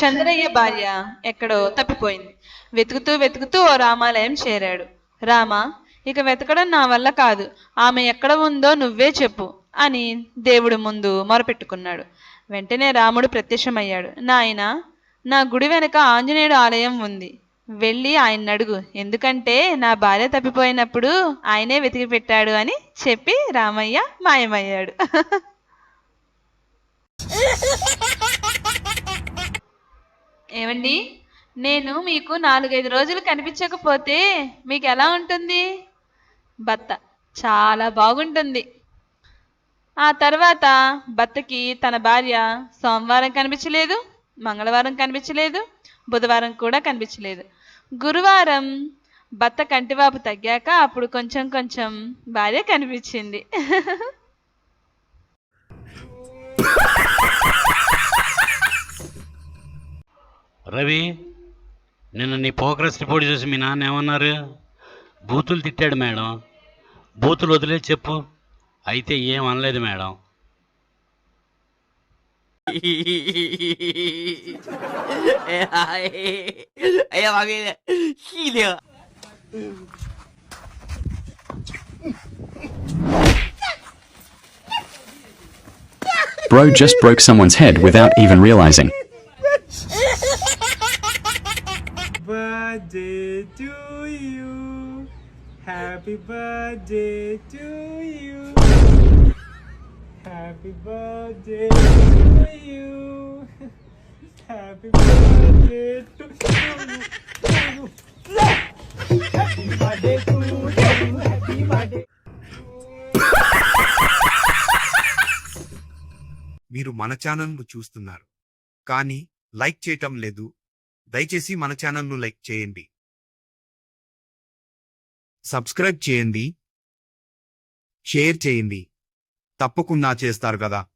చంద్రయ్య భార్య ఎక్కడో తప్పిపోయింది. వెతుకుతూ వెతుకుతూ ఓ రామాలయం చేరాడు. రామ ఇక వెతకడం నా వల్ల కాదు. ఆమె ఎక్కడ ఉందో నువ్వే చెప్పు అని దేవుడు ముందు మొరపెట్టుకున్నాడు. వెంటనే రాముడు ప్రత్యక్షమయ్యాడు. నాయన నా గుడి వెనక ఆంజనేయుడు ఆలయం ఉంది. వెళ్ళి ఆయన అడుగు. ఎందుకంటే నా భార్య తప్పిపోయినప్పుడు ఆయనే వెతికి పెట్టాడు అని చెప్పి రామయ్య మాయమయ్యాడు. ఏమండి? నేను మీకు నాలుగైదు రోజులు కనిపించకపోతే మీకు ఎలా ఉంటుంది? భర్త చాలా బాగుంటుంది. ఆ తర్వాత భర్తకి తన భార్య సోమవారం కనిపించలేదు మంగళవారం కనిపించలేదు బుధవారం కూడా కనిపించలేదు. గురువారం భర్త కంటివాపు తగ్గాక అప్పుడు కొంచెం కొంచెం భార్య కనిపించింది. రవి నిన్న నీ ప్రోగ్రెస్ రిపోర్ట్ చూసి మీ నాన్న ఏమన్నారు? బూతులు తిట్టాడు మేడం. బూతులు వదిలేదు చెప్పు. అయితే ఏం అనలేదు మేడం. అయ్యా Bro just broke someone's head without even realizing. Birthday to you. Happy birthday to you. Happy birthday to you. Happy birthday to you. Happy birthday to you. Happy birthday. మీరు మన ఛానల్ను చూస్తున్నారు కానీ లైక్ చేయటం లేదు దయచేసి మన ఛానల్ను లైక్ చేయండి. సబ్స్క్రైబ్ చేయండి. షేర్ చేయండి. తప్పకుండా చేస్తారు కదా.